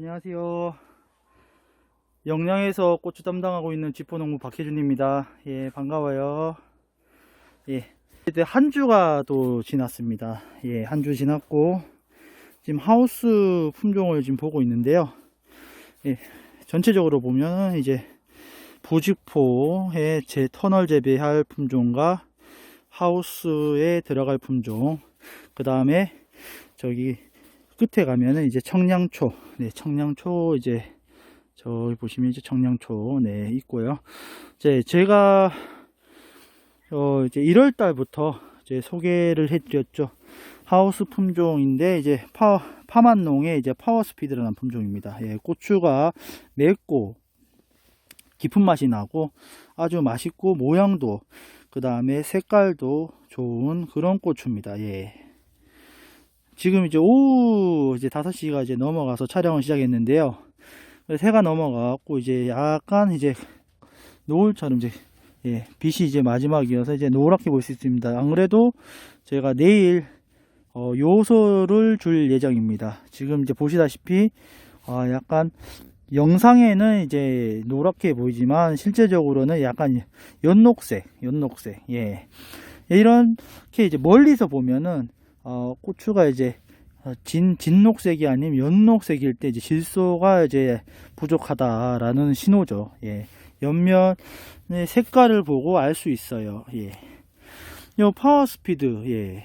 안녕하세요. 영양에서 고추 담당하고 있는 지포농부 박혜준입니다. 예, 반가워요. 예, 이제 한 주가 또 지났습니다. 예, 한 주 지났고, 지금 하우스 품종을 지금 보고 있는데요. 예, 전체적으로 보면 이제 부직포에 제 터널 재배할 품종과 하우스에 들어갈 품종, 그 다음에 저기 끝에 가면은 이제 청량초, 네, 청량초 이제 저기 보시면 이제 청량초 네 있고요. 이제 제가 어 이제 1월 달부터 이제 소개를 해드렸죠. 하우스 품종인데 이제 파 파만농의 이제 파워스피드라는 품종입니다. 예, 고추가 맵고 깊은 맛이 나고 아주 맛있고 모양도 그 다음에 색깔도 좋은 그런 고추입니다. 예. 지금 이제 오후 이제 5시가 이제 넘어가서 촬영을 시작했는데요. 해가 넘어가고 이제 약간 이제 노을처럼 이제 예, 빛이 이제 마지막이어서 이제 노랗게 보일 수 있습니다. 안 그래도 제가 내일 어, 요소를 줄 예정입니다. 지금 이제 보시다시피 아, 약간 영상에는 이제 노랗게 보이지만 실제적으로는 약간 연녹색, 연녹색. 예. 이렇게 이제 멀리서 보면은 어, 고추가 이제 어, 진, 진녹색이 아니면 연녹색일 때 이제 질소가 이제 부족하다라는 신호죠. 예. 옆면의 색깔을 보고 알 수 있어요. 예. 요 파워 스피드, 예.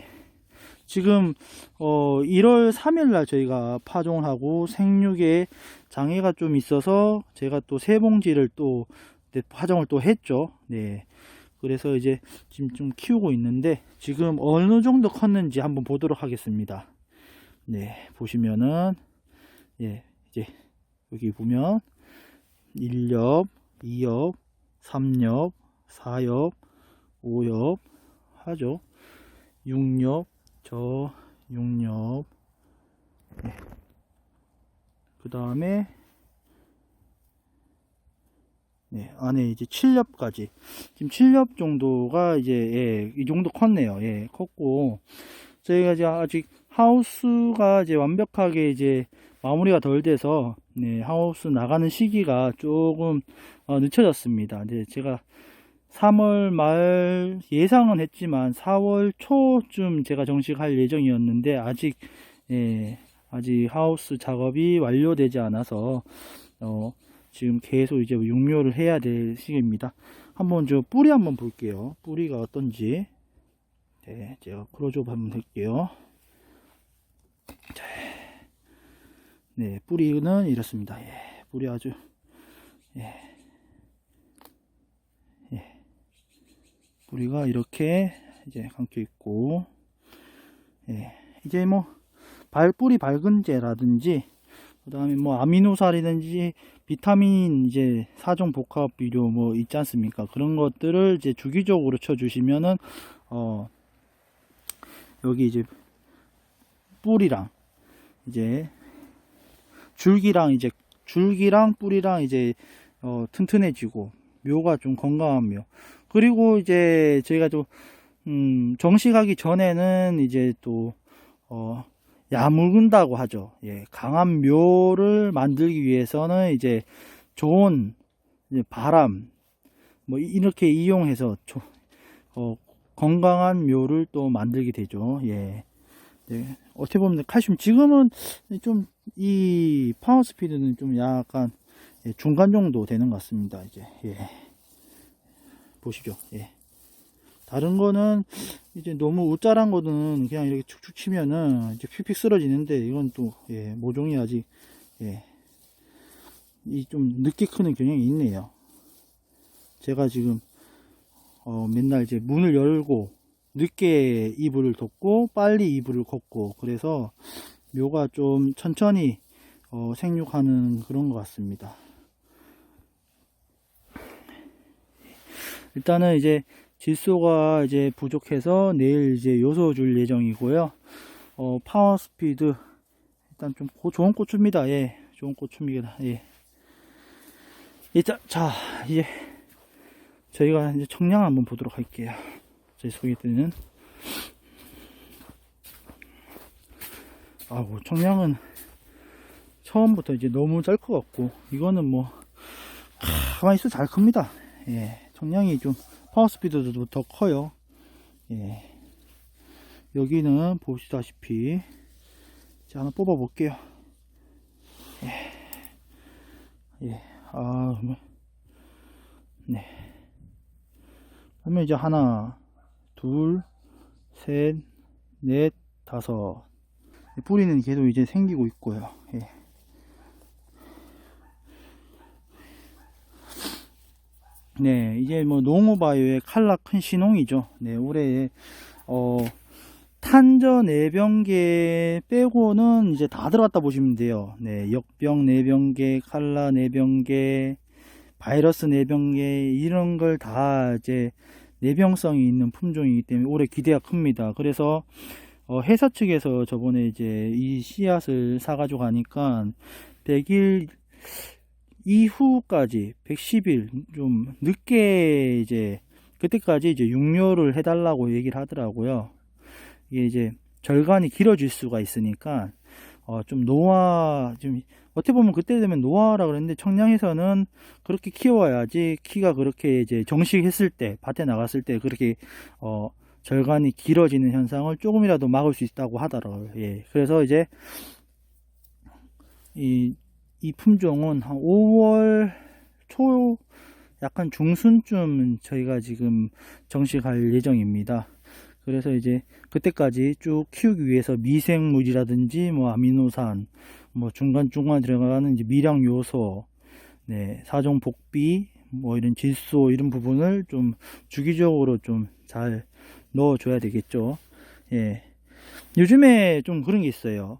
지금, 어, 1월 3일 날 저희가 파종을 하고 생육에 장애가 좀 있어서 제가 또 세 봉지를 또 네, 파종을 또 했죠. 네. 그래서 이제 지금 좀 키우고 있는데 지금 어느 정도 컸는지 한번 보도록 하겠습니다. 네, 보시면은 예, 이제 여기 보면 1엽, 2엽, 3엽, 4엽, 5엽 하죠. 6엽, 저 6엽. 네. 그 다음에 네, 안에 이제 7엽까지. 지금 7엽 정도가 이제, 예, 이 정도 컸네요. 예, 컸고. 저희가 이제 아직 하우스가 이제 완벽하게 이제 마무리가 덜 돼서, 네, 하우스 나가는 시기가 조금, 어, 늦춰졌습니다. 이제 제가 3월 말 예상은 했지만 4월 초쯤 제가 정식할 예정이었는데, 아직, 예, 아직 하우스 작업이 완료되지 않아서, 어, 지금 계속 이제 육묘를 해야 될 시기입니다. 한번 저 뿌리 한번 볼게요. 뿌리가 어떤지. 네, 제가 클로즈업 한번 할게요. 자, 네, 뿌리는 이렇습니다. 예, 뿌리 아주, 예, 예, 뿌리가 이렇게 이제 감겨 있고, 예, 이제 뭐, 발, 뿌리 밝은제라든지, 그 다음에 뭐 아미노살이든지 비타민 이제 사종 복합 비료 뭐 있지 않습니까? 그런 것들을 이제 주기적으로 쳐 주시면은 어 여기 이제 뿌리랑 이제 줄기랑 이제 줄기랑 뿌리랑 이제 어 튼튼해지고 묘가 좀 건강한 묘 그리고 이제 저희가 좀 음, 정식하기 전에는 이제 또어 야물근다고 하죠. 예, 강한 묘를 만들기 위해서는 이제 좋은 바람 뭐 이렇게 이용해서 조, 어, 건강한 묘를 또 만들게 되죠. 예. 네, 어떻게 보면 칼슘 지금은 좀 이 파워 스피드는 좀 약간 예, 중간 정도 되는 것 같습니다. 이제 예. 보시죠. 예. 다른 거는 이제 너무 우짜란 거는 그냥 이렇게 축축 치면은 이제 픽픽 쓰러지는데 이건 또 예, 모종이 아직 예, 이 좀 늦게 크는 경향이 있네요. 제가 지금 어, 맨날 이제 문을 열고 늦게 이불을 덮고 빨리 이불을 걷고 그래서 묘가 좀 천천히 어, 생육하는 그런 것 같습니다. 일단은 이제 질소가 이제 부족해서 내일 이제 요소 줄 예정이고요. 어, 파워 스피드 일단 좀 고, 좋은 고추입니다. 예, 좋은 고추입니다. 예. 일단 자 이제 저희가 이제 청량 한번 보도록 할게요. 저희 소개드리는 아우 청량은 처음부터 이제 너무 짤것 같고 이거는 뭐 가만히 있어 잘 큽니다. 예, 청량이 좀 파워 스피드도 더 커요. 예, 여기는 보시다시피 자 하나 뽑아 볼게요. 예, 예, 아, 뭐, 네. 그러면 이제 하나, 둘, 셋, 넷, 다섯. 뿌리는 계속 이제 생기고 있고요. 예. 네, 이제 뭐 농어바이오의 칼라 큰 신홍이죠. 네, 올해 어 탄저 내병계 빼고는 이제 다 들어갔다 보시면 돼요. 네, 역병 내병계, 칼라 내병계, 바이러스 내병계 이런 걸 다 이제 내병성이 있는 품종이기 때문에 올해 기대가 큽니다. 그래서 어, 회사 측에서 저번에 이제 이 씨앗을 사가지고 가니까 100일 이후까지 110일 좀 늦게 이제 그때까지 이제 육료를 해달라고 얘기를 하더라고요. 이게 이제 절간이 길어질 수가 있으니까 어, 좀 노화 좀 어떻게 보면 그때 되면 노화라 그랬는데 청량에서는 그렇게 키워야지 키가 그렇게 이제 정식했을 때 밭에 나갔을 때 그렇게 어 절간이 길어지는 현상을 조금이라도 막을 수 있다고 하더라고요. 예. 그래서 이제 이, 이 품종은 한 5월 초 약간 중순쯤 저희가 지금 정식할 예정입니다. 그래서 이제 그때까지 쭉 키우기 위해서 미생물이라든지 뭐 아미노산 뭐 중간중간 들어가는 이제 미량 요소 네, 사종 복비 뭐 이런 질소 이런 부분을 좀 주기적으로 좀 잘 넣어줘야 되겠죠. 예. 요즘에 좀 그런 게 있어요.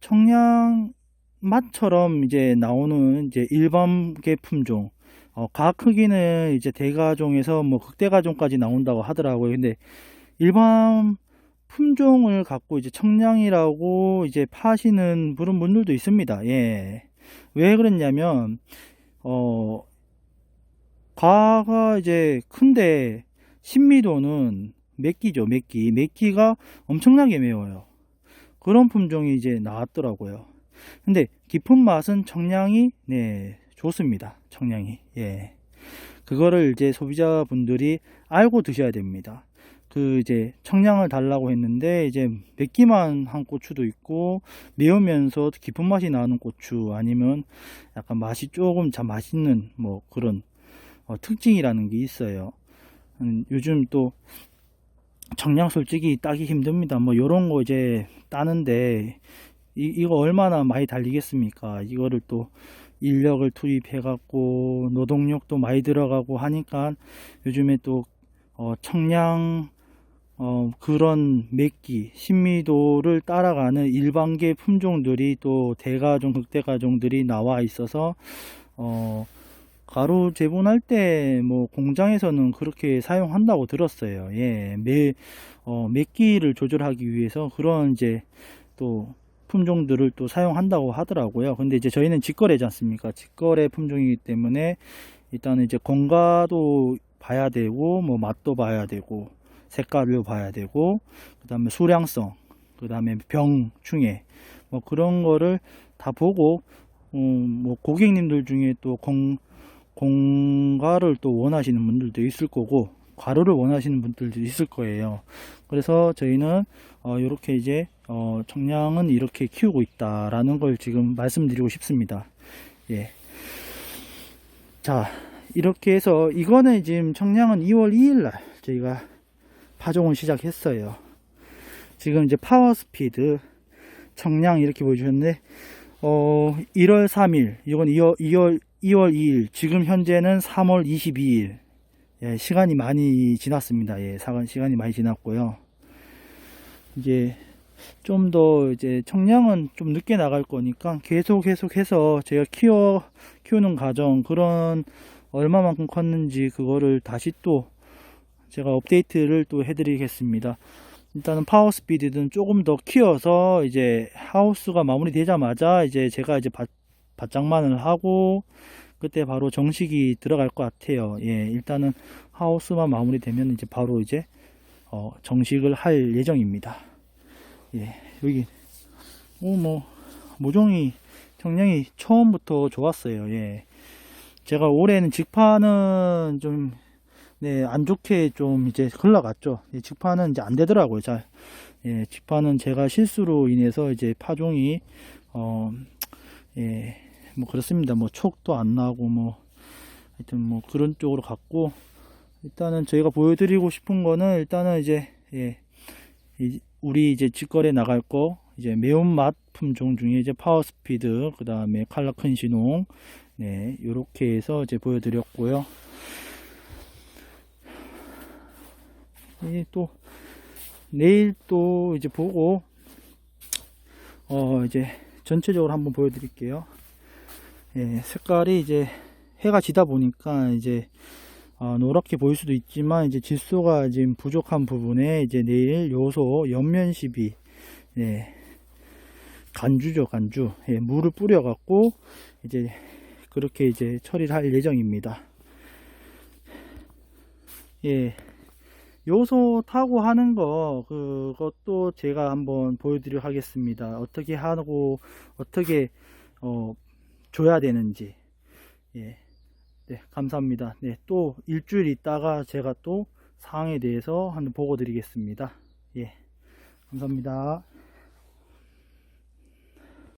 청량 맛처럼 이제 나오는 이제 일반계 품종 어, 각 크기는 이제 대가종에서 뭐 극대가종까지 나온다고 하더라고요. 근데 일반 품종을 갖고 이제 청량이라고 이제 파시는 그런 분들도 있습니다. 예. 왜 그랬냐면, 어, 과가 이제 큰데 신미도는 맵기죠, 맵기. 맵기가 엄청나게 매워요. 그런 품종이 이제 나왔더라고요. 근데 깊은 맛은 청량이, 네, 좋습니다. 청량이. 예. 그거를 이제 소비자분들이 알고 드셔야 됩니다. 그 이제 청량을 달라고 했는데 이제 맵기만 한 고추도 있고 매우면서 깊은 맛이 나는 고추 아니면 약간 맛이 조금 참 맛있는 뭐 그런 어, 특징이라는 게 있어요. 음, 요즘 또 청량 솔직히 따기 힘듭니다. 뭐 요런 거 이제 따는데 이, 이거 얼마나 많이 달리겠습니까? 이거를 또 인력을 투입해 갖고 노동력도 많이 들어가고 하니까 요즘에 또 어, 청량 어, 그런 맵기, 신미도를 따라가는 일반계 품종들이 또 대가종, 극대가종들이 나와 있어서, 어, 가루 재분할 때 뭐 공장에서는 그렇게 사용한다고 들었어요. 예, 매, 어, 맵기를 조절하기 위해서 그런 이제 또 품종들을 또 사용한다고 하더라고요. 근데 이제 저희는 직거래지 않습니까? 직거래 품종이기 때문에 일단은 이제 건가도 봐야 되고, 뭐 맛도 봐야 되고, 색깔을 봐야 되고 그 다음에 수량성 그 다음에 병충해 뭐 그런 거를 다 보고 음, 뭐 고객님들 중에 또 공, 공가를 또 원하시는 분들도 있을 거고 과로를 원하시는 분들도 있을 거예요 그래서 저희는 어, 이렇게 이제 어, 청량은 이렇게 키우고 있다라는 걸 지금 말씀드리고 싶습니다 예. 자 이렇게 해서 이거는 지금 청량은 2월 2일 날 저희가 파종을 시작했어요. 지금 이제 파워 스피드 청량 이렇게 보여주셨는데 어 1월 3일 이건 2월 2월 2월 2일 지금 현재는 3월 22일 예, 시간이 많이 지났습니다. 예, 시간이 많이 지났고요. 이제 좀 더 이제 청량은 좀 늦게 나갈 거니까 계속 계속해서 제가 키워 키우는 과정 그런 얼마만큼 컸는지 그거를 다시 또 제가 업데이트를 또 해드리겠습니다. 일단은 파워 스피드는 조금 더 키워서 이제 하우스가 마무리되자마자 이제 제가 이제 바, 바짝만을 하고 그때 바로 정식이 들어갈 것 같아요. 예, 일단은 하우스만 마무리되면 이제 바로 이제 어, 정식을 할 예정입니다. 예, 여기 오 뭐 모종이 청량이 처음부터 좋았어요. 예. 제가 올해는 직파는 좀, 네, 안 좋게 좀 이제 흘러갔죠. 예, 직파는 이제 안 되더라고요. 잘. 예, 직파는 제가 실수로 인해서 이제 파종이, 어, 예, 뭐 그렇습니다. 뭐 촉도 안 나고 뭐, 하여튼 뭐 그런 쪽으로 갔고, 일단은 저희가 보여드리고 싶은 거는 일단은 이제, 예, 이- 우리 이제 직거래 나갈 거, 이제 매운맛 품종 중에 이제 파워스피드, 그 다음에 칼라 큰 신홍, 네, 요렇게 해서 이제 보여드렸고요. 이 또, 내일 또 이제 보고, 어, 이제 전체적으로 한번 보여드릴게요. 예, 색깔이 이제 해가 지다 보니까 이제 어, 노랗게 보일 수도 있지만 이제 질소가 지금 부족한 부분에 이제 내일 요소 옆면 시비 예, 간주죠 간주. 예, 물을 뿌려 갖고 이제 그렇게 이제 처리를 할 예정입니다. 예 요소 타고 하는 거 그것도 제가 한번 보여드리도록 하겠습니다. 어떻게 하고 어떻게 어, 줘야 되는지 예. 네, 감사합니다. 네, 또 일주일 있다가 제가 또 사항에 대해서 한번 보고 드리겠습니다. 예, 감사합니다.